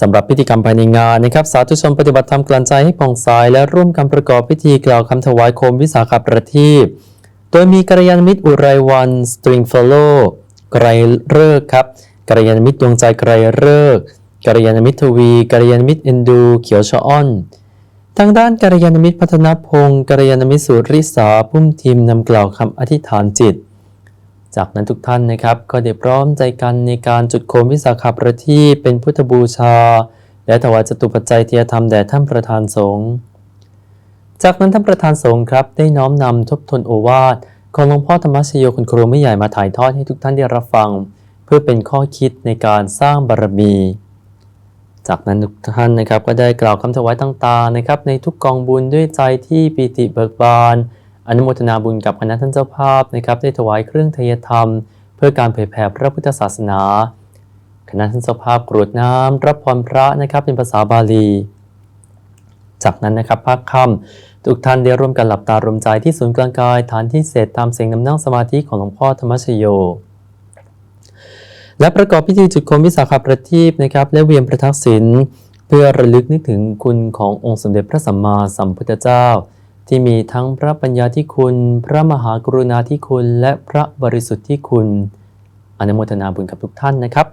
สำหรับพิธีกรรมภายในงานนะครับสาธุชนปฏิบัติธรรมกลั่นใจให้ผ่องใสและร่วมกันประกอบพิธีกล่าวคำถวายโคมวิสาขประทีปโดยมีกัลยาณมิตรอุไรวันสตริงฟลโลไกรเลิกษ์ครับกัลยาณมิตรดวงใจไกรเลิกษ์กัลยาณมิตรทวีกัลยาณมิตรเอนดู เขียวชะอ้อน ทางด้านกัลยาณมิตรพัฒนพงศ์กัลยาณมิตรสุริสาพุ่มทีมนำกล่าวคำอธิษฐานจิต จากนั้นทุกท่านนะครับก็ได้พร้อมใจกันในการจุดโคมวิสาขประทีปเป็นพุทธบูชา และถวายจตุปัจจัยเทียธรรมแด่ท่านประธานสงฆ์จากนั้นท่านประธานสงฆ์ครับได้น้อมนำทบทวนโอวาทของหลวงพ่อธรรมชโยคุณครูไม่ใหญ่มาถ่ายทอดให้ทุกท่านได้รับฟัง เพื่อเป็นข้อคิดในการสร้างบารมี จากนั้นทุกท่านนะครับก็ได้กล่าวคำถวายต่างๆนะครับในทุกกองบุญด้วยใจที่ปีติเบิกบาน อนุโมทนาบุญกับคณะท่านเจ้าภาพนะครับได้ถวายเครื่องเทยธรรม เพื่อการเผยแผ่พระพุทธศาสนา คณะท่านเจ้าภาพกรวดน้ำรับพรพระนะครับเป็นภาษาบาลี จากนั้นนะครับภาคค่ำทุกท่านได้ร่วมกันหลับตารวมใจที่ศูนย์กลางกายฐานที่เศษตามเสียงนำนั่งสมาธิของหลวงพ่อธรรมชโยและประกอบพิธีจุดโคมวิสาขประทีปนะครับและเวียนประทักษิณเพื่อระลึกนึกถึงคุณขององค์สมเด็จพระสัมมาสัมพุทธเจ้า ที่มีทั้งพระปัญญาที่คุณ พระมหากรุณาที่คุณ และพระบริสุทธิ์ที่คุณ อนุโมทนาบุญกับทุกท่านนะครับ